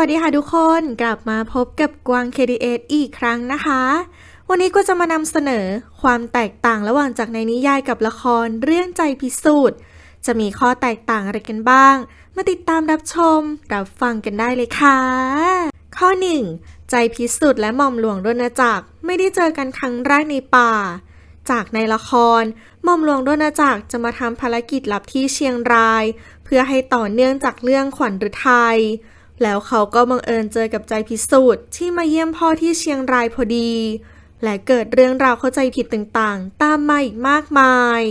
วัสดีค่ะทุกคนกลับมาพบกับกวาง KDS อีกครั้งนะคะ วันนี้ก็จะมานำเสนอความแตกต่างระหว่างจากในนิยายกับละครเรื่องใจพิสูจน์ จะมีข้อแตกต่างอะไรกันบ้าง มาติดตามรับชม รับฟังกันได้เลยค่ะ ข้อ 1 ใจพิสูจน์และหม่อมหลวงรณจักรไม่ได้เจอกันครั้งแรกในป่า จากในละครหม่อมหลวงรณจักรจะมาทำภารกิจลับที่เชียงราย เพื่อให้ต่อเนื่องจากเรื่องขวัญฤทัย แล้วเขาก็บังเอิญเจอกับใจพิสูจน์ที่มาเยี่ยมพ่อที่เชียงรายพอดี และเกิดเรื่องราวเข้าใจผิดต่างๆ ตามมาอีกมากมาย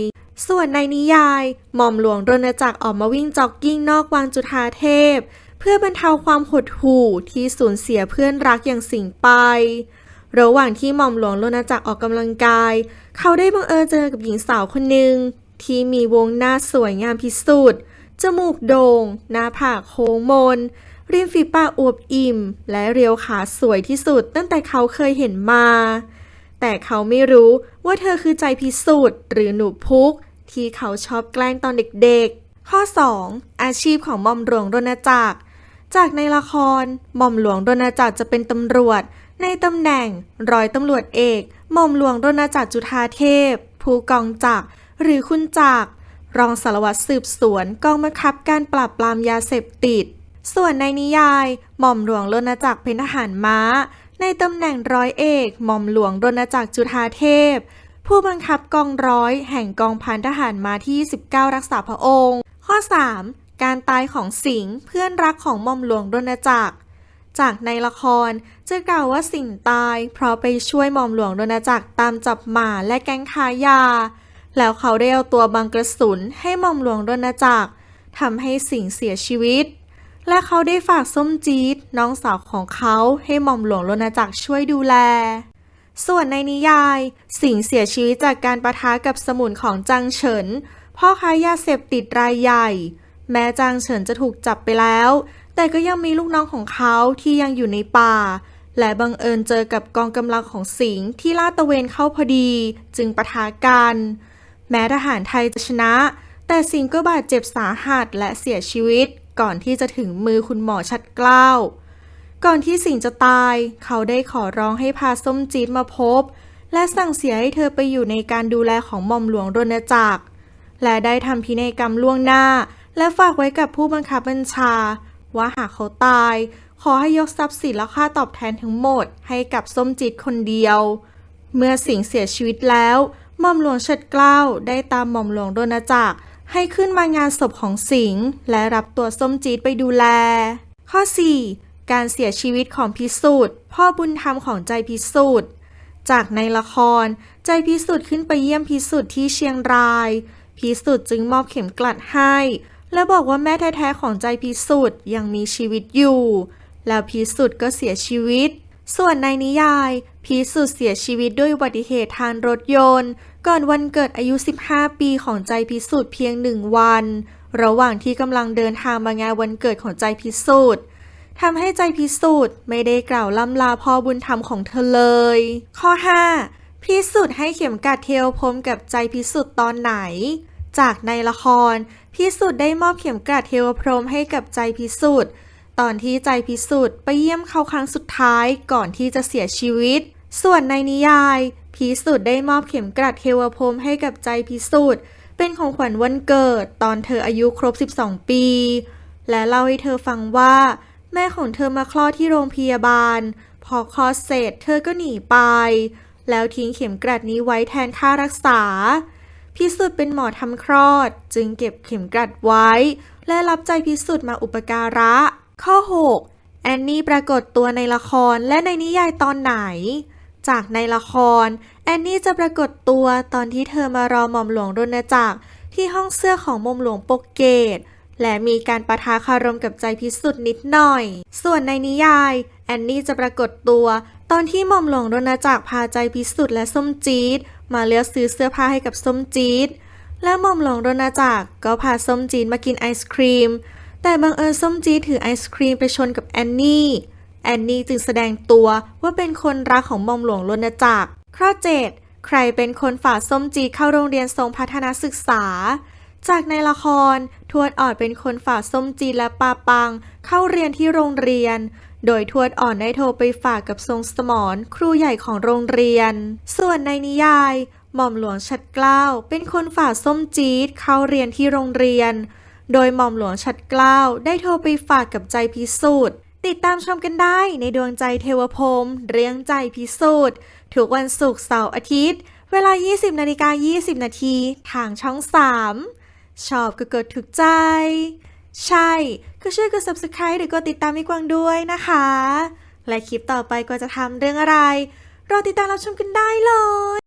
ส่วนในนิยาย หม่อมหลวงรณจักรออกมาวิ่งจ็อกกิ้งนอกวังจุฑาเทพ เพื่อบรรเทาความหดหู่ที่สูญเสียเพื่อนรักอย่างสิงไป ระหว่างที่หม่อมหลวงรณจักรออกกำลังกาย เขาได้บังเอิญเจอกับหญิงสาวคนหนึ่งที่มีวงหน้าสวยงามพิสุดจมูกโด่ง หน้าผากโค้งมน ริมฝีปากอวบอิ่ม และเรียวขาสวยที่สุดตั้งแต่เขาเคยเห็นมา แต่เขาไม่รู้ว่าเธอคือใจพิสูจน์หรือหนูพุก ที่เขาชอบแกล้งตอนเด็กๆ ข้อ 2 อาชีพของมอมหลวงรณจักร จากในละครมอมหลวงรณจักรจะเป็นตำรวจ ในตำแหน่งร้อยตำรวจเอกหม่อมหลวงรณจักรจุฑาเทพ ผู้กองจักรหรือคุณจักรรองสารวัตรสืบสวนกองบังคับการปราบปรามยาเสพติด ส่วนในนิยาย หม่อมหลวงรณจักรเป็นทหารม้า ในตำแหน่งร้อยเอก หม่อมหลวงรณจักรจุฑาเทพ ผู้บังคับกองร้อยแห่งกองพันทหารม้าที่ 19 รักษาพระองค์ ข้อ 3 การตายของสิงห์เพื่อนรักของหม่อมหลวงรณจักร จากในละครจะกล่าวว่าสิงห์ตาย เพราะไปช่วยหม่อมหลวงรณจักรตามจับหมาและแก๊งค้ายา แล้วเขาได้เอาตัวบังกระสุนให้หม่อมหลวงรณจักรทำให้สิงห์เสียชีวิต และเขาได้ฝากส้มจี๊ดน้องสาวของเขาให้หม่อมหลวงรณจักรช่วยดูแล ส่วนในนิยาย สิงเสียชีวิตจากการประทะกับสมุนของจางเฉิน พ่อค้ายาเสพติดรายใหญ่ แม้จางเฉินจะถูกจับไปแล้ว แต่ก็ยังมีลูกน้องของเขาที่ยังอยู่ในป่า และบังเอิญเจอกับกองกำลังของสิงที่ลาดตระเวนเข้าพอดี จึงปะทะกัน แม้ทหารไทยจะชนะ แต่สิงก็บาดเจ็บสาหัสและเสียชีวิต ก่อนที่จะถึงมือคุณหมอชัดเกล้า ก่อนที่สิงจะตาย เขาได้ขอร้องให้พาส้มจี๊ดมาพบ และสั่งเสียให้เธอไปอยู่ในการดูแลของหม่อมหลวงรณจักร และได้ทำพินัยกรรมล่วงหน้า และฝากไว้กับผู้บังคับบัญชา ว่าหากเขาตาย ขอให้ยกทรัพย์สินและค่าตอบแทนทั้งหมด ให้กับส้มจี๊ดคนเดียว เมื่อสิงเสียชีวิตแล้วหม่อมหลวงเฉดเกล้าได้ตามหม่อมหลวงรณจักร ให้ขึ้นมางานศพของสิงห์และรับตัวส้มจีดไปดูแล ข้อ 4 การเสียชีวิตของพิสูจน์พ่อบุญธรรมของใจพิสูจน์จากในละคร ใจพิสูจน์ขึ้นไปเยี่ยมพิสูจน์ที่เชียงราย พิสูจน์จึงมอบเข็มกลัดให้ และบอกว่าแม่แท้ๆของใจพิสูจน์ยังมีชีวิตอยู่ แล้วพิสูจน์ก็เสียชีวิต ส่วนในนิยายพิสุทธิ์เสียชีวิตด้วยอุบัติเหตุทางรถยนต์ ก่อนวันเกิดอายุ 15 ปีของใจพิสุทธิ์เพียงหนึ่งวัน ระหว่างที่กำลังเดินทางมางานวันเกิดของใจพิสุทธิ์ทำให้ใจพิสูจน์ไม่ได้กล่าวล่ำลาพ่อบุญธรรมของเธอเลย ข้อ 5 พิสุทธิ์ให้เข็มกัดเทวพรหมกับใจพิสุทธิ์ตอนไหน จากในละคร พิสุทธิ์ได้มอบเข็มกลัดเทวพรหมให้กับใจพิสุทธิ์ ตอนที่ใจพิสุทธิ์ไปเยี่ยมเขาครั้งสุดท้ายก่อนที่จะเสียชีวิต ส่วนในนิยายพิสุทธิ์ได้มอบเข็มกลัดเทวพรมให้กับใจพิสุทธิ์เป็นของขวัญวันเกิดตอนเธออายุครบ 12 ปี และเล่าให้เธอฟังว่า แม่ของเธอมาคลอดที่โรงพยาบาล พอคลอดเสร็จเธอก็หนีไป แล้วทิ้งเข็มกลัดนี้ไว้แทนค่ารักษา พิสุทธิ์เป็นหมอทำคลอด จึงเก็บเข็มกลัดไว้ และรับใจพิสุทธิ์มาอุปการะ ข้อ 6 แอนนี่ปรากฏตัวในละครและในนิยายตอนไหน จากในละคร แอนนี่จะปรากฏตัวตอนที่เธอมารอหม่อมหลวงรณจักรที่ห้องเสื้อของหม่อมหลวงปกเกต และมีการประทะคารมกับใจพิสุทธิ์นิดหน่อย ส่วนในนิยาย แอนนี่จะปรากฏตัว ตอนที่หม่อมหลวงรณจักรพาใจพิสุทธิ์และส้มจี๊ดมาเลือกซื้อเสื้อผ้าให้กับส้มจี๊ดและหม่อมหลวงรณจักรก็พาส้มจี๊ดมากินไอศครีม แต่บังเอิญส้มจีถือไอศครีมไปชนกับแอนนี่ แอนนี่จึงแสดงตัวว่าเป็นคนรักของมอมหลวงรณจักรข้อ7ใครเป็นคนฝากส้มจีเข้าโรงเรียนทรงพัฒนาศึกษา จากในละคร ทวดอ่อนเป็นคนฝากส้มจีและปาปัง เข้าเรียนที่โรงเรียน โดยทวดอ่อนได้โทรไปฝากกับทรงสมรครูใหญ่ของโรงเรียน ส่วนในนิยายหม่อมหลวงชัดเกล้าเป็นคนฝากส้มจีดเข้าเรียนที่โรงเรียน โดยหม่อมหลวงชัดเกล้าได้โทรไปฝากกับใจพิสูจน์ ติดตามชมกันได้ในดวงใจเทวพรมเรื่องใจพิสูจน์ทุกวันศุกร์เสาร์อาทิตย์ เวลา 20นาฬิกา20 นาทีทางช่อง 3 ชอบก็กดถูกใจ ใช่ ก็ช่วยกด subscribe หรือกดติดตามให้กวางด้วยนะคะ และคลิปต่อไปก็จะทำเรื่องอะไร รอติดตามรับชมกันได้เลย